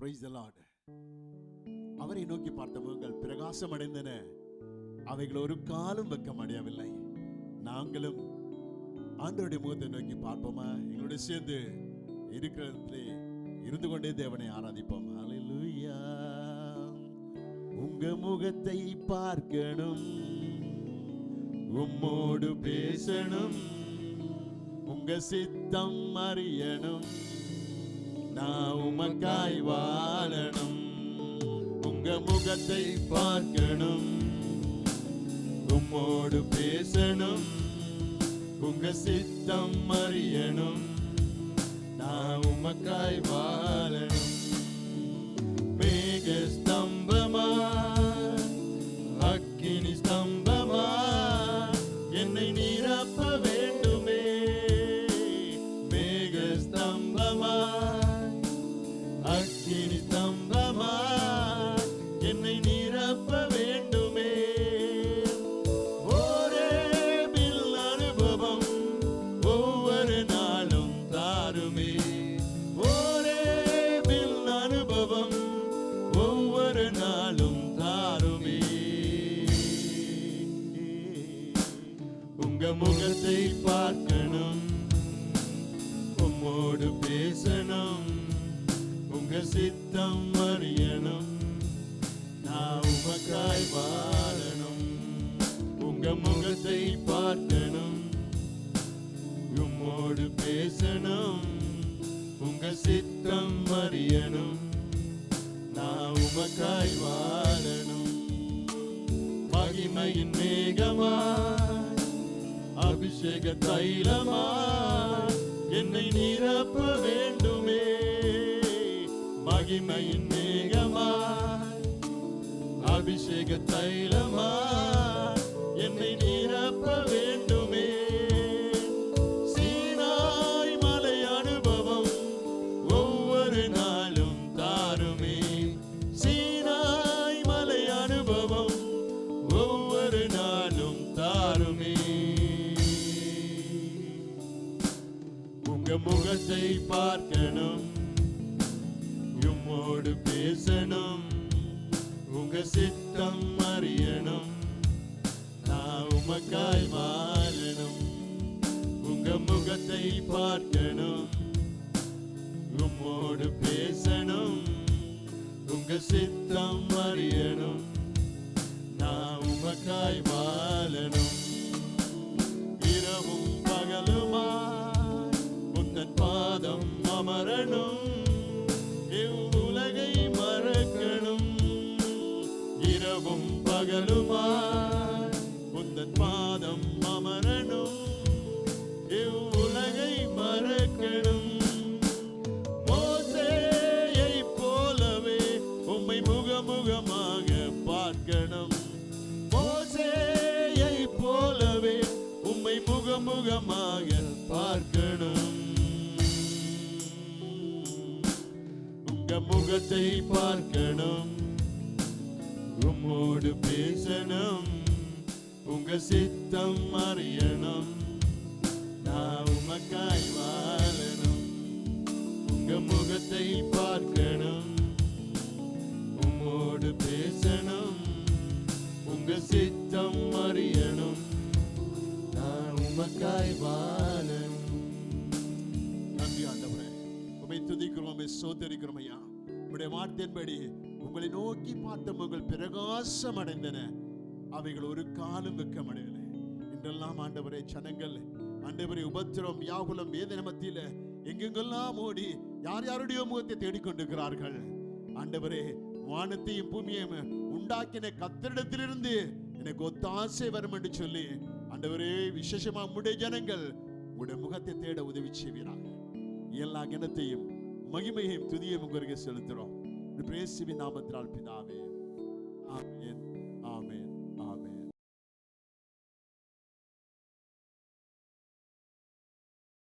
Praise the அவரை நோக்கி பார்த்த முகங்கள் பிரகாசம் அடைந்தன அவைகள் ஒரு காலம் வெக்கம் அடையவில்லை நாங்களும் ஆண்டோடைய முகத்தை நோக்கி பார்ப்போமா? எங்களோட சேர்ந்து இருக்கிற இருந்து கொண்டே தேவனை ஆராதிப்போம். ஹalleluya உங்க முகத்தை பார்க்கணும். உம்மோடு பேசணும். உங்க சித்தம் அறியணும். நான் உமக்கா உங்க பார்க்கணும். உம்மோடு பேசணும். உங்க சித்தம் அறியணும். நான் உமக்காய் வாழணும். மேகஸ்த முகத்தை பார்க்கணும். உம்மோடு பேசணும். உங்க சித்தம் அறியணும். நான் உமக்காய் வாழணும். உங்க முகத்தை பார்க்கணும். உம்மோடு பேசணும். உங்க சித்தம் அறியணும். நான் உமக்காய் வாழணும். மகிமையின் மேகமா அபிஷேக தைலமா என்னை நிரப்ப வேண்டுமே. மகிமையின் மேகமா அபிஷேக தைலமா என்னை நீ உங்க முகத்தை பார்க்கணும். உம்மோடு பேசணும். உங்க சித்தம் அறியணும். நான் உமக்காய் வாழணும். உங்க முகத்தை பார்க்கணும். உம்மோடு பேசணும். உங்க சித்தம் அறியணும். பகலுமாய் உந்தன் பாதம் அமரணும் இவ்வுலகை மறக்கணும். மோசேயை போலவே உம்மை முகமுகமாக பார்க்கணும். மோசேயை போலவே உம்மை முகமுகமாக பார்க்கணும். உங்க முகத்தை பார்க்கணும். உம்மோடு பேசணும். உங்க சித்தம் அறியணும். நான் உமக்காய் வாழணும். உங்க முகத்தை பார்க்கணும். உம்மோடு பேசணும். உங்க சித்தம் அறியணும். நான் உமக்காய் வாழணும். நன்றி ஆண்டவரே. உமை துதிக்கிறோம் உமை ஐயா. உடைய வார்த்தையின்படி உங்களை நோக்கி பார்த்த உங்கள் பிரகாசம் அடைந்தன அவைகள் ஒரு காலம் வெக்கமடையலை இன்றெல்லாம் ஆண்டவரே ஜனங்கள் ஆண்டவரே உபத்திரம் யாகுலம் வேதனை மத்தியில எங்கெங்கெல்லாம் ஓடி யார் யாருடைய முகத்தை தேடிக்கொண்டிருக்கிறார்கள்? ஆண்டவரே வானத்தையும் பூமியையும் உண்டாக்கின கத்தரிடத்திலிருந்து எனக்கு ஒத்தாசை வரும் என்று சொல்லி ஆண்டவரே விசேஷமா உடைய ஜனங்கள் உடைய முகத்தை தேட உதவி செய்வீராக. எல்லா கனத்தையும் மகிமையையும் துதியையும் உங்களுக்கு என்று பேசுவின் நாமத்தினால் பிதாவே. ஆமேன். ஆமேன்.